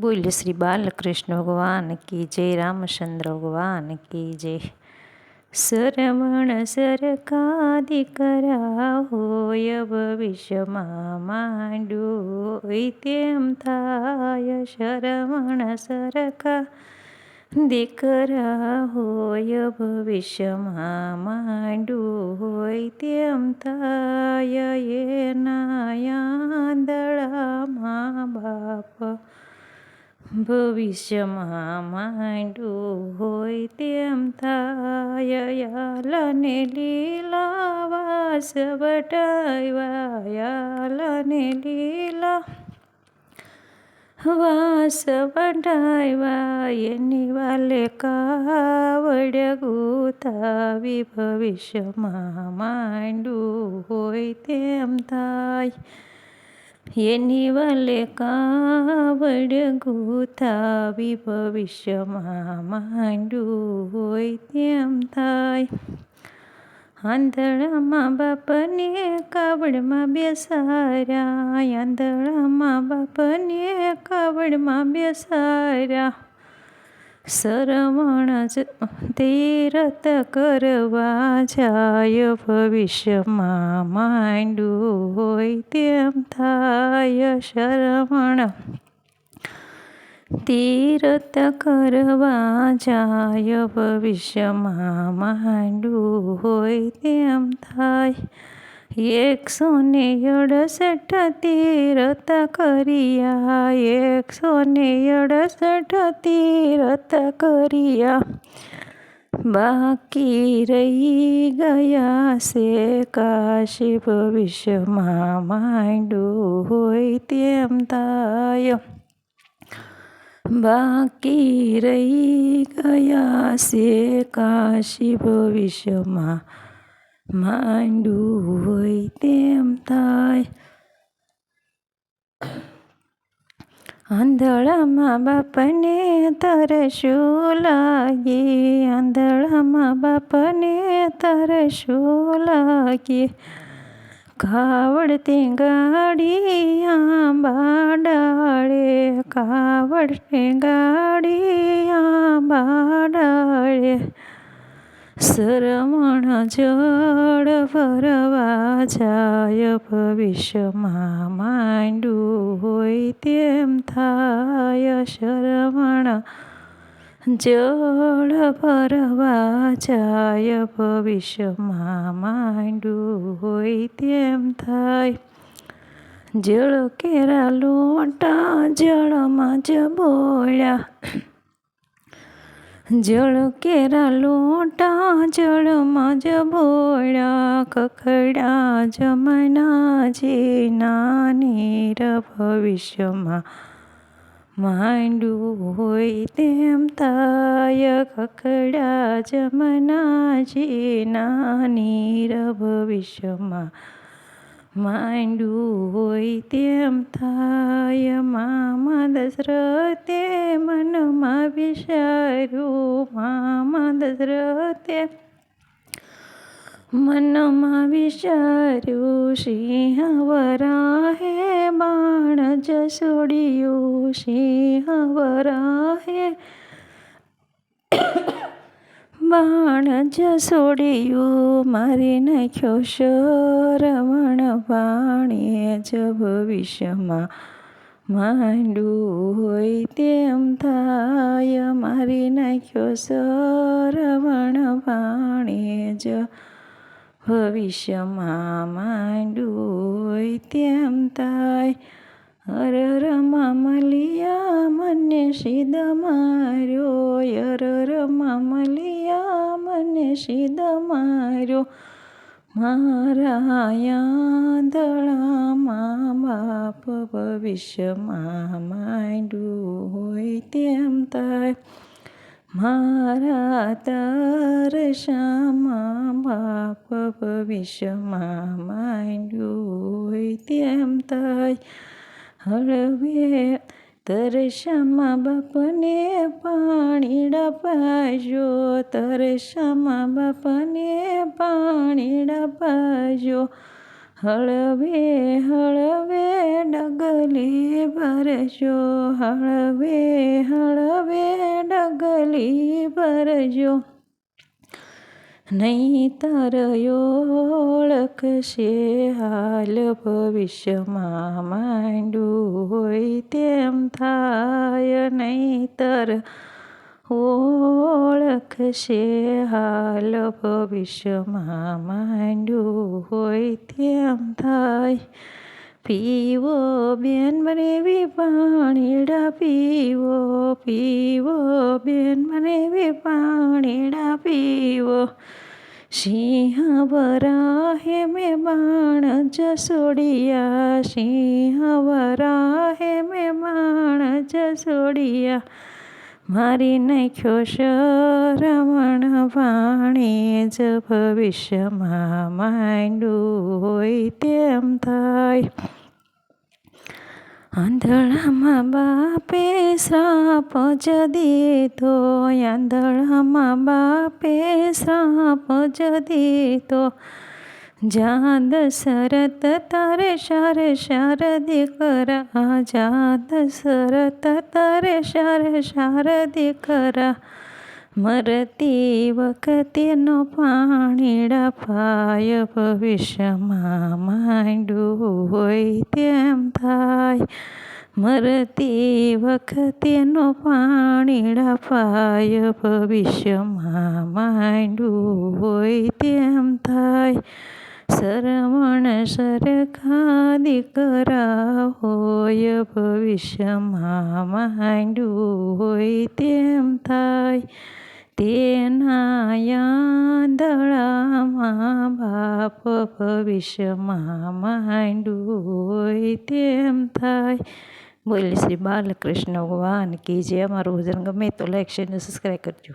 બોલ શ્રી બાલકૃષ્ણ ભગવાન કી જય રામચંદ્ર ભગવાન કી જય. સરવણ સરકા દીકરા હોય ભવિષ્યમાં માંડું તેમ થાય. શરવણ સરકા દીકરા હોય ભવિષ્યમાં માંડું હોય તેમ થાય. એના આંધળા બાપ ભવિષ્યમાં માંડું હોય તેમ થાય. યાલને લીલા વાસ વટાવ્યા. યાલને લીલા વાસ વટાવ્યા. એની વાલે કાવડ ગુતાવી ભવિષ્યમાં માંડું હોય તેમ થાય. એની વાલે કાવડ ગુથાવી ભવિષ્યમાં માંડું હોય તેમ થાય. આંધળામાં બાપને કાવડમાં બેસાર્યા આંધળામાં બાપને કાવડમાં બેસાર્યા સરવણ જ તીરત કરવા જાય, ભવિષ્યમાં માંડું હોય તેમ થાય શરવણ તીરત કરવા જાય, ભવિષ્યમાં માંડું હોય તેમ થાય એકસો ને અડસઠ તીરથ કરિયા એકસો ને અડસઠ તીરથ કરિયા. બાકી રહી ગયા છે કાશી ભવિષ્યમાં માંડું હોય તેમ થાય બાકી રહી ગયા છે કાશી ભવિષ્યમાં માંડું હોય તેમ થાય આંધળામાં બાપને તરશું લાગે આંધળામાં બાપને તરશું લાગે કાવડ તે ગાડી આંબા ડાળે કાવડ તે ગાડી આંબા શ્રવણ જળ ભરવા જાય, ભવિષ્યમાં માંડું હોય તેમ થાય. શરમણ જળ ભરવા જાય, ભવિષ્યમાં માંડું હોય તેમ થાય. જળ કેરા લોટા જળમાં જ બોળ્યા. જળ કેરા લોટા, જળમાં જ બોળા કખડા જમના જે નાની ભવિષ્યમાં માંડું હોય તેમ તાય કખડા જમના જે નાની ભવિષ્યમાં માંડું હોય તેમ થાય, મામા દશરથે મનમાં વિચાર્યું, મામા દશરથે મનમાં વિચાર્યું સિંહ વરાહે બાણ જસોડ્યું સિંહ વરાહે બાણ જસોડિયું મારી નાખ્યો શરવણ પાણીએ જ ભવિષ્યમાં માંડું હોય તેમ થાય. મારી નાખ્યો શરવણ પાણીએ જ ભવિષ્યમાં માંડું હોય તેમ થાય. હર રમા મલિયા મને સીધ માર્યો. યર રમા મલિયા મને સીધ માર્યો. મારા યાદળામાં બાપ ભવિષ્યમાં માંડું હોય તેમ થાય. મારા તરસામાં બાપ ભવિષ્યમાં માંડ્યું હોય તેમ થાય. હળવે તરસામાં બાપને પાણી ડપાજો તરસામાં બાપને પાણી ડપાજો હળવે હળવે ડગલી ભરજો, હળવે હળવે ડગલી ભરજો. નહીતર ઓળખશે હાલ ભવિષ્યમાં માંડું હોય તેમ થાય. નહીતર ઓળખશે હાલ ભવિષ્યમાં માંડ્યું હોય તેમ થાય. પીવો, બેન મને વી પાણીડા પીવો પીવો બેન મને વી પાણીડા પીવો સિંહ વરાહે મેં બાણ જસોડિયા સિંહ વરાહે મેં બાણ જસોડિયા. મારી નાખ્યો શરવણ વાણી જ ભવિષ્યમાં માંડું હોય તેમ થાય. આંધળામાં બાપે શ્રાપ જ દીધો, આંધળામાં બાપે શ્રાપ જ દીધો. જા દશરથ તારે શાર શાર દીકરા. જા દશરથ તારે શાર શાર દીકરા. મરતી વખતેનો પાણીડા પાય ભવિષ્યમાં માંડું હોય તેમ થાય મરતી વખતેનો પાણીડા પાય ભવિષ્યમાં માંડું હોય તેમ થાય શરવણ સરખા દીકરા હોય ભવિષ્યમાં માંડું હોય તેમ થાય તેના યાદળામાં બાપ ભવિષ્યમાં માંડું હોય તેમ થાય. બોલ શ્રી બાલકૃષ્ણ ભગવાન કે જે અમારું ભજન ગમે તો લાઈક શેર સબસ્ક્રાઈબ કરજો.